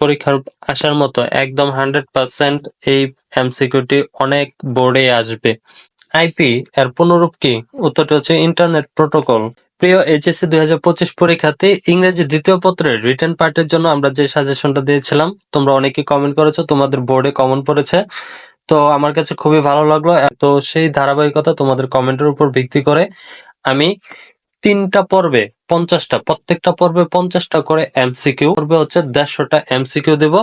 পরীক্ষার আসার মতো একদম হান্ড্রেড পার্সেন্ট এই এমসিকিউটি অনেক বোর্ডে আসবে। আইপি এর পুনরূপ কি? উত্তরটি হচ্ছে ইন্টারনেট প্রোটোকল। প্রিয় এইচএসসি দুই হাজার পঁচিশ পরীক্ষাতে ইংরেজি দ্বিতীয় পত্রের রিটার্ন পার্টের জন্য আমরা যে সাজেশনটা দিয়েছিলাম, তোমরা অনেকে কমেন্ট করেছ, তোমাদের বোর্ডে কমন পড়েছে। তো আমার কাছে খুবই ভালো লাগল। তো সেই ধারাবাহিকতা তোমাদের কমেন্টের উপর ভিত্তি করে আমি তিনটা পর্বে পঞ্চাশটা, প্রত্যেকটা পর্বে পঞ্চাশটা করে এমসিকিউ। পর্বে হচ্ছে দেড়শোটা এমসিকিউ দেব।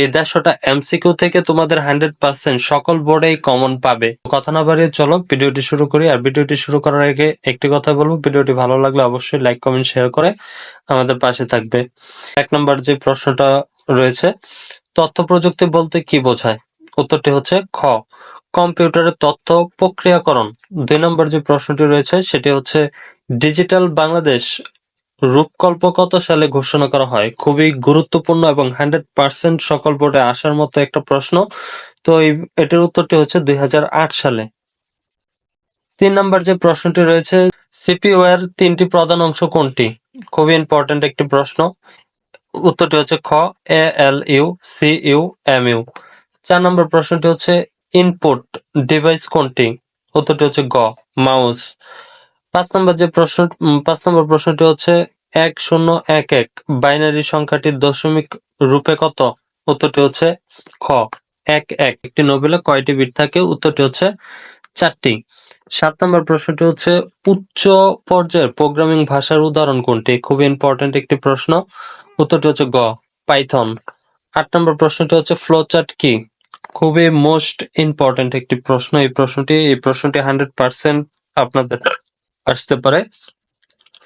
এই দেড়শোটা এমসিকিউ থেকে তোমাদের হান্ড্রেড পার্সেন্ট সকল বোর্ডেই কমন পাবে। কথা না বাড়িয়ে চলো, ভিডিওটি শুরু করি। আর ভিডিওটি শুরু করার আগে একটি কথা বলব। ভিডিওটি ভালো লাগলে অবশ্যই লাইক, কমেন্ট, শেয়ার করে আমাদের পাশে থাকবে। এক নম্বর যে প্রশ্নটা রয়েছে, তথ্য প্রযুক্তি বলতে কি বোঝায়? উত্তরটি হচ্ছে খ, কম্পিউটারের তথ্য প্রক্রিয়াকরণ। দুই নম্বর যে প্রশ্নটি রয়েছে, সেটি হচ্ছে ডিজিটাল বাংলাদেশ রূপকল্প কত সালে ঘোষণা করা হয়? খুবই গুরুত্বপূর্ণ এবং হান্ড্রেড পার্সেন্ট সকল বোর্ডে আসার মতো একটা প্রশ্ন। তো এটার উত্তরটি হচ্ছে দুই হাজার আট সালে। তিন নম্বর যে প্রশ্নটি রয়েছে, সিপিইউ এর তিনটি প্রধান অংশ কোনটি? খুবই ইম্পর্টেন্ট একটি প্রশ্ন। উত্তরটি হচ্ছে খ, A, L, U, C, U, M, U. চার নম্বর প্রশ্নটি হচ্ছে, ইনপুট ডিভাইস কোনটি? উত্তরটি হচ্ছে গ, মাউস। পাঁচ নম্বর যে প্রশ্ন পাঁচ নম্বর প্রশ্নটি হচ্ছে এক শূন্য এক এক। বাইনারি সংখ্যাটির দশমিক রূপে কত? উত্তরটি হচ্ছে খ, এক এক। একটি নোবেলে কয়টি বিট থাকে? উত্তরটি হচ্ছে চারটি। সাত নম্বর প্রশ্নটি হচ্ছে উচ্চ পর্যায়ের প্রোগ্রামিং ভাষার উদাহরণ কোনটি? খুবই ইম্পর্টেন্ট একটি প্রশ্ন। উত্তরটি হচ্ছে গ, পাইথন। আট নম্বর প্রশ্নটি হচ্ছে ফ্লোচার্ট কি? খুবই মোস্ট ইম্পর্টেন্ট একটি প্রশ্ন। এই প্রশ্নটি এই প্রশ্নটি হান্ড্রেড পার্সেন্ট আপনাদের আসতে পারে।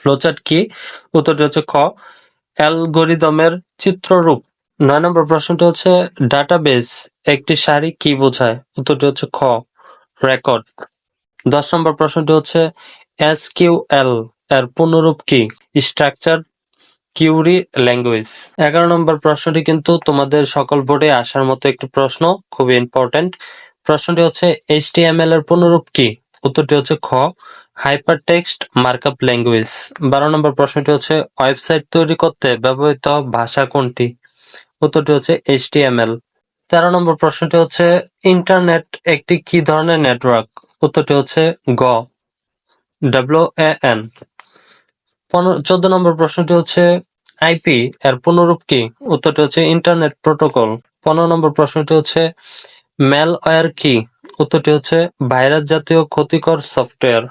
ফ্লোচার্ট কি? উত্তরটি হচ্ছে খ। অ্যালগোরিদমের চিত্ররূপ। নয় নম্বর প্রশ্নটি হচ্ছে ডাটাবেস একটি সারি কি বোঝায়? উত্তরটি হচ্ছে খ। রেকর্ড দশ নম্বর প্রশ্নটি হচ্ছে এস কিউ এল এর পুনরূপ কি? স্ট্রাকচার কিউরি ল্যাঙ্গুয়েজ এগারো নম্বর প্রশ্নটি কিন্তু তোমাদের সকল বোর্ডে আসার মতো একটি প্রশ্ন, খুবই ইম্পর্টেন্ট প্রশ্নটি হচ্ছে এইচটিএমএল এর পুনরূপ কি? উত্তরটি হচ্ছে খ হাইপার টেক্সট মার্কআপ ল্যাঙ্গুয়েজ বারো নম্বর প্রশ্নটি হচ্ছে ওয়েবসাইট তৈরি করতে ব্যবহৃত ভাষা কোনটি? উত্তরটি হচ্ছে এইচটিএমএল তেরো নম্বর প্রশ্নটি হচ্ছে ইন্টারনেট একটি কি ধরনের নেটওয়ার্ক উত্তরটি হচ্ছে গ ডাব্লিউ এন চোদ্দ নম্বর প্রশ্নটি হচ্ছে আইপি এর পুনরূপ কি? উত্তরটি হচ্ছে ইন্টারনেট প্রোটোকল পনেরো নম্বর প্রশ্নটি হচ্ছে ম্যালওয়্যার কি? উত্তরটি হচ্ছে ভাইরাস জাতীয় ক্ষতিকর সফটওয়্যার।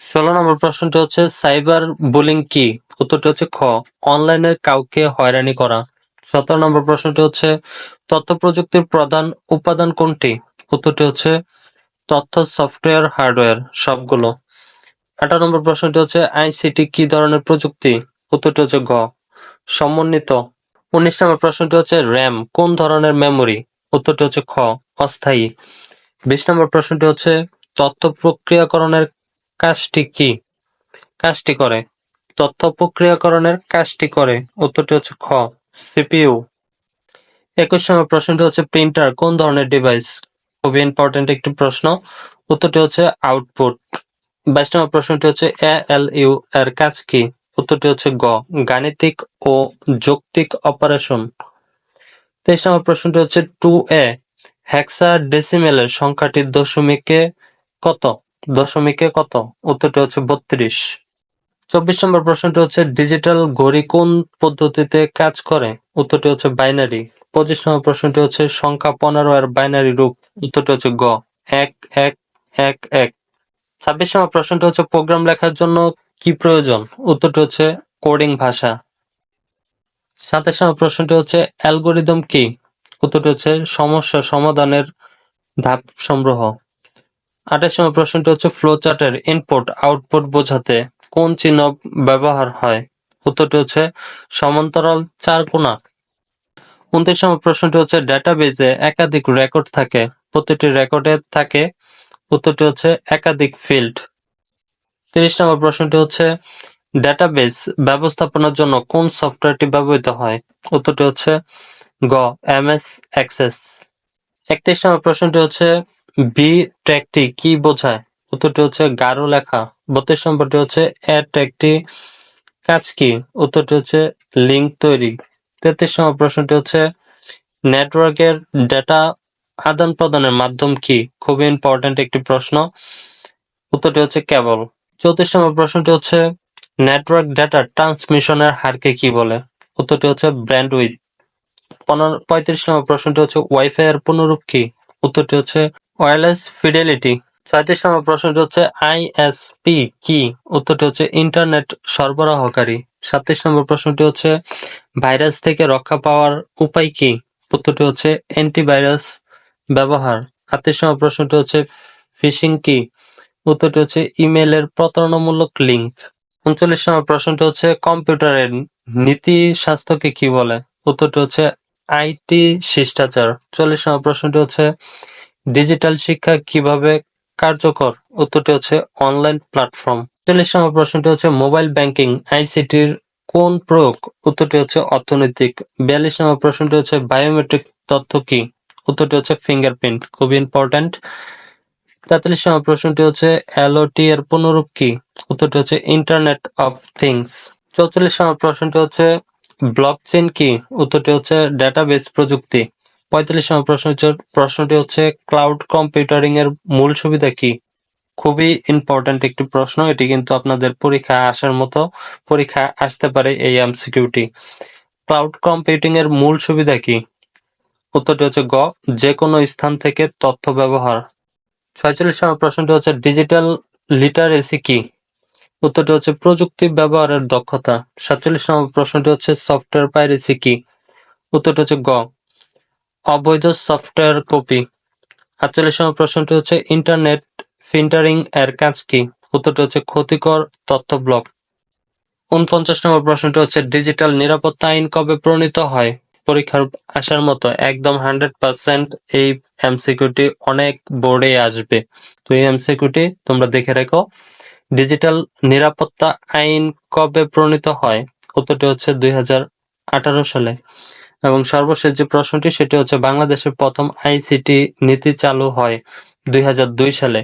ষোলো নম্বর প্রশ্নটি হচ্ছে, সাইবার বুলিং কি? উত্তরটি হচ্ছে খ, অনলাইনে কাউকে হয়রানি করা। সতেরো নম্বর প্রশ্নটি হচ্ছে তথ্য প্রযুক্তির প্রধান উপাদান কোনটি? উত্তরটি হচ্ছে, তথ্য, সফটওয়্যার, হার্ডওয়্যার, সবগুলো। আঠারো নম্বর প্রশ্নটি হচ্ছে, আইসিটি কি ধরনের প্রযুক্তি? উত্তরটি হচ্ছে গ সমন্বিত। উনিশ নম্বর প্রশ্নটি হচ্ছে, র্যাম, কোন ধরনের মেমরি? উত্তরটি হচ্ছে খ, অস্থায়ী। বিশ নম্বর প্রশ্নটি হচ্ছে, তথ্য প্রক্রিয়াকরণের কাজটি কি? কাজটি করে। তথ্য প্রক্রিয়াকরণের কাজটি করে। উত্তরটি হচ্ছে খ, সিপিইউ। একুশ নম্বর প্রশ্নটি হচ্ছে, প্রিন্টার কোন ধরনের ডিভাইস? খুবই ইম্পর্টেন্ট একটি প্রশ্ন। উত্তরটি হচ্ছে, আউটপুট। বাইশ নম্বর প্রশ্নটি হচ্ছে এ এল ইউ এর কাজ কি? উত্তরটি হচ্ছে গ, গাণিতিক ও যৌক্তিক অপারেশন। তেইশ নম্বর প্রশ্নটি হচ্ছে, টু এ হেক্সা ডেসিমেলের সংখ্যাটি দশমিকে কত? দশমিকে কত? উত্তরটি হচ্ছে বত্রিশ। চব্বিশ নম্বর প্রশ্নটি হচ্ছে, ডিজিটাল ঘড়ি কোন পদ্ধতিতে কাজ করে? উত্তরটি হচ্ছে বাইনারি। পঁচিশ নম্বর প্রশ্নটি হচ্ছে, সংখ্যা পনেরো এর বাইনারি রূপ। উত্তরটি হচ্ছে গ। এক এক এক এক। ছাব্বিশ নম্বর প্রশ্নটি হচ্ছে, প্রোগ্রাম লেখার জন্য কি প্রয়োজন? উত্তরটি হচ্ছে, কোডিং ভাষা। সাতাশ নম্বর প্রশ্নটি হচ্ছে, অ্যালগোরিদম কি? উত্তরটি হচ্ছে সমস্যা সমাধানের ধাপ সংগ্রহ। আঠাশ নম্বর প্রশ্নটি হচ্ছে ফ্লো চার্টের ইনপুট আউটপুট বোঝাতে কোন চিহ্ন ব্যবহার হয়? উত্তরটি হচ্ছে সমান্তরাল চার কোণা। উনত্রিশ নম্বর প্রশ্নটি হচ্ছে ডেটাবেজে একাধিক রেকর্ড থাকে। প্রতিটি রেকর্ডে থাকে। উত্তরটি হচ্ছে একাধিক ফিল্ড তিরিশ নম্বর প্রশ্নটি হচ্ছে ডেটাবেজ ব্যবস্থাপনার জন্য কোন সফটওয়্যারটি ব্যবহৃত হয়? উত্তরটি হচ্ছে গ, এম এস অ্যাক্সেস একত্রিশ নম্বর প্রশ্নটি হচ্ছে, বি ট্র্যাকটি কি বোঝায়? উত্তরটি হচ্ছে, গাঢ় লেখা। বত্রিশ নম্বরটি হচ্ছে, এ ট্র্যাকটি কাজ কি? উত্তরটি হচ্ছে, লিঙ্ক তৈরি। তেত্রিশ নম্বর প্রশ্নটি হচ্ছে, নেটওয়ার্কের ডেটা আদান প্রদানের মাধ্যম কি? খুবই ইম্পর্ট্যান্ট একটি প্রশ্ন। উত্তরটি হচ্ছে, কেবল। চৌত্রিশ নম্বর প্রশ্নটি হচ্ছে, নেটওয়ার্ক ডেটা ট্রান্সমিশনের হারকে কি বলে? উত্তরটি হচ্ছে ব্র্যান্ডউইথ পনেরো পঁয়ত্রিশ নম্বর প্রশ্নটি হচ্ছে ওয়াইফাই এর পুনরূপ কি? উত্তরটি হচ্ছে ওয়্যারলেস ফিডেলিটি ছয়ত্রিশ নম্বর প্রশ্নটি হচ্ছে আইএসপি কি? উত্তরটি হচ্ছে ইন্টারনেট সরবরাহকারী। সাতত্রিশ নম্বর প্রশ্নটি হচ্ছে, ভাইরাস থেকে রক্ষা পাওয়ার উপায় কি? উত্তরটি হচ্ছে অ্যান্টিভাইরাস ব্যবহার। আটত্রিশ নম্বর প্রশ্নটি হচ্ছে ফিশিং কি? উত্তরটি হচ্ছে ইমেলের প্রতারণামূলক লিঙ্ক উনচল্লিশ নম্বর প্রশ্নটি হচ্ছে কম্পিউটারের নীতি স্বাস্থ্যকে কি বলে? উত্তরটি হচ্ছে আইটি শিষ্টাচার। চল্লিশ নম্বর প্রশ্নটি হচ্ছে, ডিজিটাল শিক্ষা কীভাবে কার্যকর? উত্তরটি হচ্ছে, অনলাইন প্ল্যাটফর্ম। চল্লিশ নম্বর প্রশ্নটি হচ্ছে, মোবাইল ব্যাংকিং, আইসিটির কোন প্রয়োগ? উত্তরটি হচ্ছে, অর্থনৈতিক। বিয়াল্লিশ নম্বর প্রশ্নটি হচ্ছে, বায়োমেট্রিক তথ্য কি? উত্তরটি হচ্ছে, ফিঙ্গারপ্রিন্ট। খুবই ইম্পর্ট্যান্ট। তেতাল্লিশ নম্বর প্রশ্নটি হচ্ছে, এলওটি এর পুনরূপ কি? উত্তরটি হচ্ছে, ইন্টারনেট অফ থিংস। চৌচল্লিশ নম্বর প্রশ্নটি হচ্ছে ব্লকচেন কি? উত্তরটি হচ্ছে ডেটাবেস প্রযুক্তি। পঁয়তাল্লিশ নম্বর প্রশ্ন প্রশ্নটি হচ্ছে ক্লাউড কম্পিউটারিং এর মূল সুবিধা কি? খুবই ইম্পর্ট্যান্ট একটি প্রশ্ন, এটি কিন্তু আপনাদের পরীক্ষায় আসার মতো পরীক্ষায় আসতে পারে এই এমসিকিউটি ক্লাউড কম্পিউটিং এর মূল সুবিধা কি? উত্তরটি হচ্ছে গ যে কোনো স্থান থেকে তথ্য ব্যবহার। ছয়চল্লিশ নম্বর প্রশ্নটি হচ্ছে ডিজিটাল লিটারেসি কি? উত্তরটি হচ্ছে প্রযুক্তি ব্যবহারের দক্ষতা। সাতচল্লিশ নম্বর প্রশ্নটি হচ্ছে সফটওয়্যার পাইরেসি কি? উত্তরটি হচ্ছে গ। অবৈধ সফটওয়্যার কপি আটচল্লিশ নম্বর প্রশ্নটি হচ্ছে ইন্টারনেট ফিল্টারিং এর কাজ কি? উত্তরটি হচ্ছে ক্ষতিকর তথ্য ব্লক উনপঞ্চাশ নম্বর প্রশ্নটি হচ্ছে ডিজিটাল নিরাপত্তা আইন কবে প্রণীত হয়? পরীক্ষার আসার মতো একদম হান্ড্রেড পার্সেন্ট এই এমসিকিউটি অনেক বোর্ডে আসবে। তো এই এমসিকিউটি তোমরা দেখে রেখো। ডিজিটাল নিরাপত্তা আইন কবে প্রণীত হয়? উত্তরটি হচ্ছে দুই হাজার আঠারো সালে। এবং সর্বশেষ যে প্রশ্নটি, সেটি হচ্ছে, বাংলাদেশের প্রথম আইসিটি নীতি চালু হয় দুই হাজার দুই সালে।